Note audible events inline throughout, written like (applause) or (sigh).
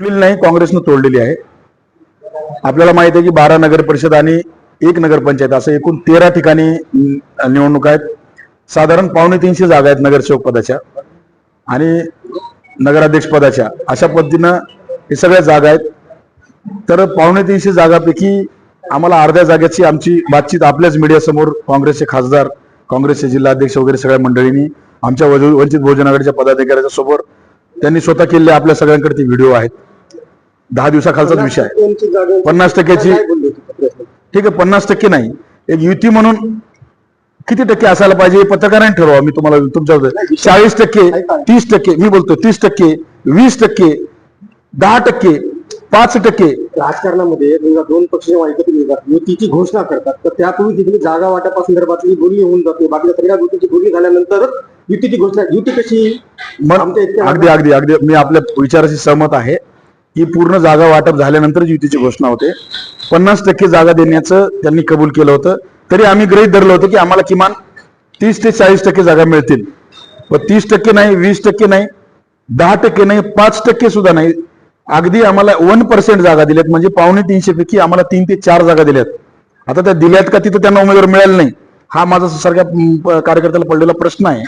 नाही काँग्रेसनं तोडलेली आहे. आपल्याला माहिती आहे की बारा नगर परिषद आणि एक नगरपंचायत असं एकूण तेरा ठिकाणी निवडणूक आहेत. साधारण पावणे तीनशे जागा आहेत नगरसेवक पदाच्या आणि नगराध्यक्ष पदाच्या. अशा पद्धतीनं हे सगळ्या जागा आहेत. तर पावणे तीनशे जागापैकी आम्हाला अर्ध्या जागेची आमची बातचीत आपल्याच मीडियासमोर काँग्रेसचे खासदार काँग्रेसचे जिल्हाध्यक्ष वगैरे सगळ्या मंडळींनी आमच्या वजू- वंचित बहुजन आघाडीच्या पदाधिकाऱ्याच्या सोबत त्यांनी स्वतः केलेले आपल्या सगळ्यांकडे ते व्हिडिओ आहेत. दहा दिवसाखालचाच विषय आहे. पन्नास टक्क्याची ठीक आहे पन्नास टक्के नाही. एक युती म्हणून किती टक्के असायला पाहिजे हे पत्रकारांनी ठरवा. मी तुम्हाला तुमच्या चाळीस टक्के तीस टक्के मी बोलतो तीस टक्के वीस टक्के दहा टक्के पाच टक्के. राजकारणामध्ये दोन पक्ष युतीची घोषणा करतात तर त्यापूर्वी तिथली जागा वाटपासंदर्भातली बोली होऊन जाते. बाकीच्या सगळ्या गोष्टीची बोली झाल्यानंतर युतीची घोषणा युती कशी? अगदी अगदी अगदी मी आपल्या विचाराशी सहमत आहे. ही पूर्ण जागा वाटप झाल्यानंतर युतीची घोषणा होते. पन्नास टक्के जागा देण्याचं त्यांनी कबूल केलं होतं. तरी आम्ही गृहीत धरलं होतं की आम्हाला किमान तीस ते चाळीस टक्के जागा मिळतील. पण तीस टक्के नाही वीस टक्के नाही दहा टक्के नाही पाच टक्के सुद्धा नाही. अगदी आम्हाला वन पर्सेंट जागा दिल्यात. म्हणजे पावणे तीनशे पैकी आम्हाला तीन ते चार जागा दिल्यात. आता त्या दिल्यात का तिथं त्यांना उमेदवार मिळाला नाही? हा माझा सारख्या कार्यकर्त्याला पडलेला प्रश्न आहे.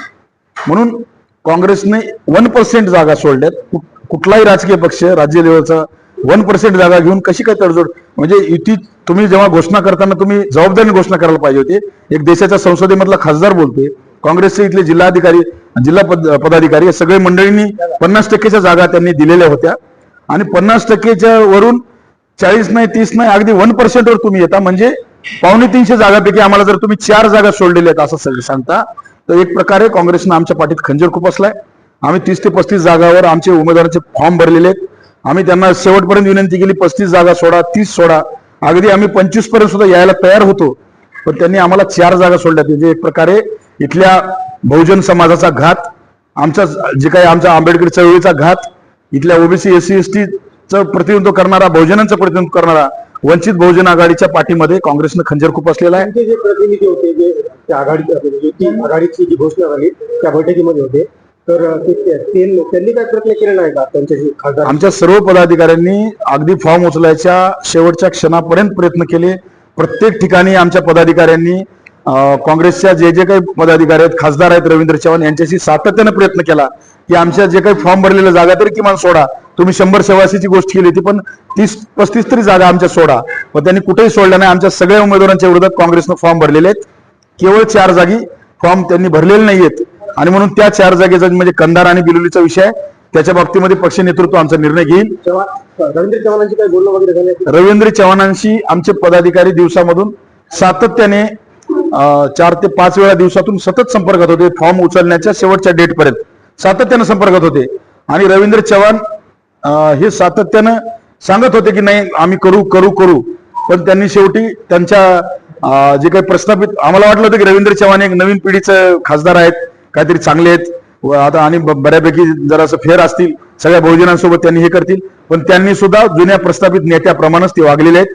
म्हणून काँग्रेसने वन पर्सेंट जागा सोडल्यात. कुठलाही राजकीय पक्ष राज्य लेवलचा वन पर्सेंट जागा घेऊन कशी काय तडजोड? म्हणजे युती तुम्ही जेव्हा घोषणा करताना तुम्ही जबाबदारीने घोषणा करायला पाहिजे होती. एक देशाच्या संसदेमधला खासदार बोलतोय. काँग्रेसचे इथले जिल्हाधिकारी जिल्हा पदाधिकारी सगळे मंडळींनी पन्नास टक्केच्या जागा त्यांनी दिलेल्या होत्या. आणि पन्नास टक्केच्या वरून चाळीस नाही तीस नाही अगदी वन पर्सेंट वर तुम्ही येता. म्हणजे पावणे तीनशे जागापैकी आम्हाला जर तुम्ही चार जागा सोडलेल्या आहेत असं सांगता तर एक प्रकारे काँग्रेसनं आमच्या पाठीत खंजीर खुपसलाय आम्ही तीस ते पस्तीस जागावर आमचे उमेदवारांचे फॉर्म भरलेले आहेत. आम्ही त्यांना शेवटपर्यंत विनंती केली पस्तीस जागा सोडा तीस सोडा. अगदी आम्ही पंचवीसपर्यंत सुद्धा यायला तयार होतो. पण त्यांनी आम्हाला चार जागा सोडल्या म्हणजे एक प्रकारे इथल्या बहुजन समाजाचा घात आमचा जे काही आमचा आंबेडकर चळवळीचा घात इथल्या ओबीसी एस सी एस टीचं प्रतिनिधित्व करणारा बहुजनांचं प्रतिनिधित्व करणारा वंचित बहुजन आघाडीच्या पाठीमध्ये काँग्रेसनं खंजर खूप असलेला आहे. जे प्रतिनिधी होते जे आघाडीचे आघाडी म्हणजे आघाडीची जी घोषणा झाली त्या बैठकीमध्ये होते. तर ते- त्यांनी काय प्रयत्न केलेला आहे का? त्यांच्याशी खासदार आमच्या सर्व पदाधिकाऱ्यांनी अगदी फॉर्म उचलायच्या शेवटच्या क्षणापर्यंत प्रयत्न केले. प्रत्येक ठिकाणी आमच्या पदाधिकाऱ्यांनी काँग्रेसच्या जे जे काही पदाधिकारी आहेत खासदार आहेत रवींद्र चव्हाण यांच्याशी सातत्याने प्रयत्न केला की आमच्या जे काही फॉर्म भरलेल्या जागा तरी किमान सोडा. तुम्ही शंभर सेवासीची गोष्ट केली होती पण तीस पस्तीस तरी जागा आमच्या सोडा. पण त्यांनी कुठेही सोडल्या नाही. आमच्या सगळ्या उमेदवारांच्या विरोधात काँग्रेसनं फॉर्म भरलेले आहेत. केवळ चार जागी फॉर्म त्यांनी भरलेले नाही आहेत आणि म्हणून त्या चार जागेचा म्हणजे कंधार आणि बिलोलीचा विषय आहे त्याच्या बाबतीमध्ये पक्ष नेतृत्व आमचा निर्णय घेईल. रवींद्र चव्हाणांची काही बोलणं वगैरे रवींद्र चव्हाणांशी आमचे पदाधिकारी दिवसामधून सातत्याने चार ते पाच वेळा दिवसातून सतत संपर्कात होते. फॉर्म उचलण्याच्या शेवटच्या डेट पर्यंत सातत्यानं संपर्कात होते. आणि रवींद्र चव्हाण हे सातत्यानं सांगत होते की नाही आम्ही करू करू करू. पण त्यांनी शेवटी त्यांच्या जे काही प्रस्थापित आम्हाला वाटलं होतं की रवींद्र चव्हाण एक नवीन पिढीचं खासदार आहेत. काहीतरी चांगले आहेत. व आता आणि ब- बऱ्यापैकी जरासं फेर असतील सगळ्या बहुजनांसोबत त्यांनी हे करतील. पण त्यांनी सुद्धा जुन्या प्रस्थापित नेत्याप्रमाणेच ते वागलेले आहेत.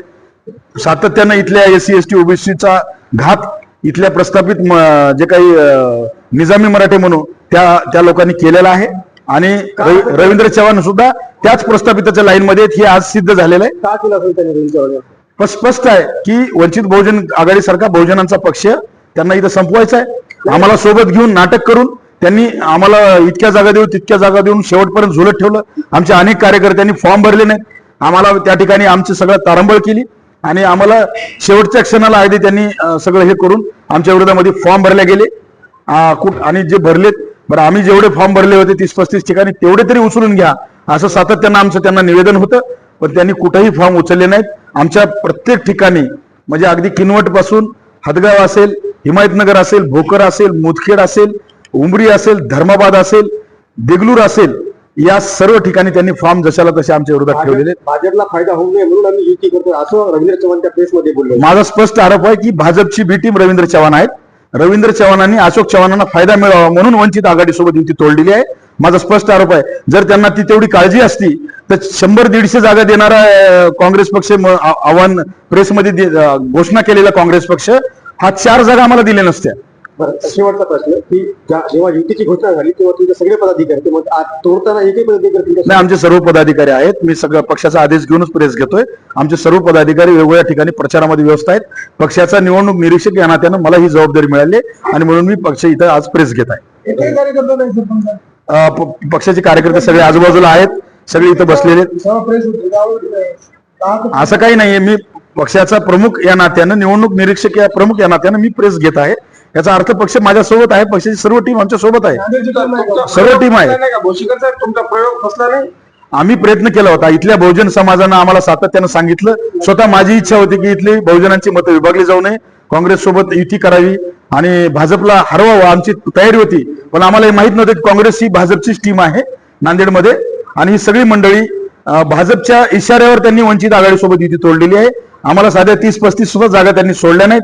सातत्यानं इथल्या एस सी एस टी ओबीसीचा घात इथल्या प्रस्थापित म- जे काही अं, निजामी मराठे म्हणू त्या त्या लोकांनी केलेला आहे. आणि रवी- रवींद्र चव्हाण सुद्धा त्याच प्रस्थापिताच्या लाईन मध्ये आहेत. हे आज सिद्ध झालेलं आहे. का केलं असेल त्यांनी पण स्पष्ट आहे की वंचित बहुजन आघाडीसारखा बहुजनांचा पक्ष त्यांना इथं संपवायचं आहे आम्हाला सोबत घेऊन नाटक करून त्यांनी आम्हाला इतक्या जागा देऊ तितक्या जागा देऊन शेवटपर्यंत झुलत ठेवलं. आमच्या अनेक कार्यकर्त्यांनी फॉर्म भरले नाहीत. आम्हाला त्या ठिकाणी आमची सगळं तारंबळ केली आणि आम्हाला शेवटच्या क्षणाला अगदी त्यांनी सगळं हे करून आमच्या विरोधामध्ये फॉर्म भरले गेले. आणि जे भरलेत बरं आम्ही जेवढे फॉर्म भरले होते तीस पस्तीस ठिकाणी तेवढे तरी उचलून घ्या. असं सातत्यानं आमचं त्यांना निवेदन होतं. पण त्यांनी कुठेही फॉर्म उचलले नाहीत. आमच्या प्रत्येक ठिकाणी म्हणजे अगदी किनवटपासून हदगाव असेल हिमायतनगर असेल भोकर असेल मुदखेड असेल उमरी असेल धर्माबाद असेल देगलूर असेल या सर्व ठिकाणी त्यांनी फॉर्म जशाला तसे आमच्या विरोधात ठेवलेले. भाजपला फायदा होऊ नये म्हणून आम्ही युती करतो असं रवींद्र चव्हाण त्या प्रेसमध्ये बोलले माझा स्पष्ट आरोप आहे की भाजपची बी टीम रवींद्र चव्हाण आहेत. रवींद्र चव्हाणांनी अशोक चव्हाणांना फायदा मिळावा म्हणून वंचित आघाडीसोबत युती तोडलेली आहे. माझा स्पष्ट आरोप आहे जर त्यांना ती तेवढी काळजी असती तर शंभर दीडशे जागा देणारा काँग्रेस पक्ष आव्हान प्रेसमध्ये घोषणा केलेला काँग्रेस पक्ष हा चार जागा आम्हाला दिल्या नसत्या. शेवटचा प्रश्न की जेव्हा युतीची घोषणा झाली तेव्हा तुमचे सगळे पदाधिकारी तोडताना एकही पदाधिकारी नाही आमचे सर्व पदाधिकारी आहेत. मी सगळं पक्षाचा आदेश घेऊनच प्रेस घेतोय. आमचे सर्व पदाधिकारी वेगवेगळ्या ठिकाणी प्रचारामध्ये व्यस्त आहेत. पक्षाचा निवडणूक निरीक्षक या नात्यानं मला ही जबाबदारी मिळाली आणि म्हणून मी पक्ष इथं आज प्रेस घेत आहे. पक्षाचे कार्यकर्ते सगळे आजूबाजूला आहेत. सगळे इथं बसलेले असं काही नाहीये. मी पक्षाचा प्रमुख या नात्यानं निवडणूक निरीक्षक या प्रमुख या नात्यानं मी प्रेस घेत आहे. याचा अर्थ पक्ष माझ्या सोबत आहे पक्षाची सर्व टीम आमच्यासोबत आहे? सर्व टीम आहे. नाही का? भोशीकर साहेब तुमचा प्रयोग फसला नाही? आम्ही प्रयत्न केला होता. इथल्या बहुजन समाजानं आम्हाला सातत्यानं सांगितलं. स्वतः माझी इच्छा होती की इथली बहुजनांची मतं विभागली जाऊ नये. काँग्रेस सोबत युती करावी आणि भाजपला हरवावं आमची तयारी होती. पण आम्हाला हे माहीत नव्हतं की काँग्रेस ही भाजपचीच टीम आहे नांदेडमध्ये. आणि ही सगळी मंडळी भाजपच्या इशाऱ्यावर त्यांनी वंचित आघाडीसोबत युती तोडलेली आहे. आम्हाला साध्या तीस पस्तीस सुद्धा जागा त्यांनी सोडल्या नाहीत.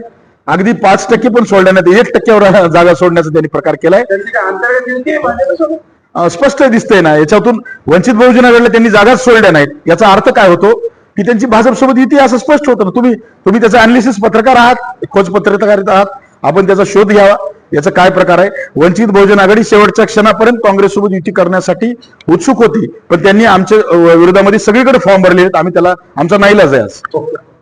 अगदी पाच टक्के पण सोडल्या नाहीत. एक टक्क्यावर (laughs) जागा सोडण्याचा त्यांनी प्रकार केलाय. स्पष्ट दिसतंय ना याच्यातून वंचित बहुजन आघाडीला त्यांनी जागाच सोडल्या नाहीत. याचा अर्थ काय होतो? की त्यांची भाजपसोबत युती असं स्पष्ट होतं तुम्ही तुम्ही त्याचा अनालिसिस पत्रकार आहात खोज पत्रकार आहात. आपण त्याचा शोध घ्यावा. याचा काय प्रकार आहे? वंचित बहुजन आघाडी शेवटच्या क्षणापर्यंत काँग्रेससोबत युती करण्यासाठी उत्सुक होती. पण त्यांनी आमच्या विरोधामध्ये सगळीकडे फॉर्म भरले आहेत. आम्ही त्याला आमचा नाईलाज आहे आज.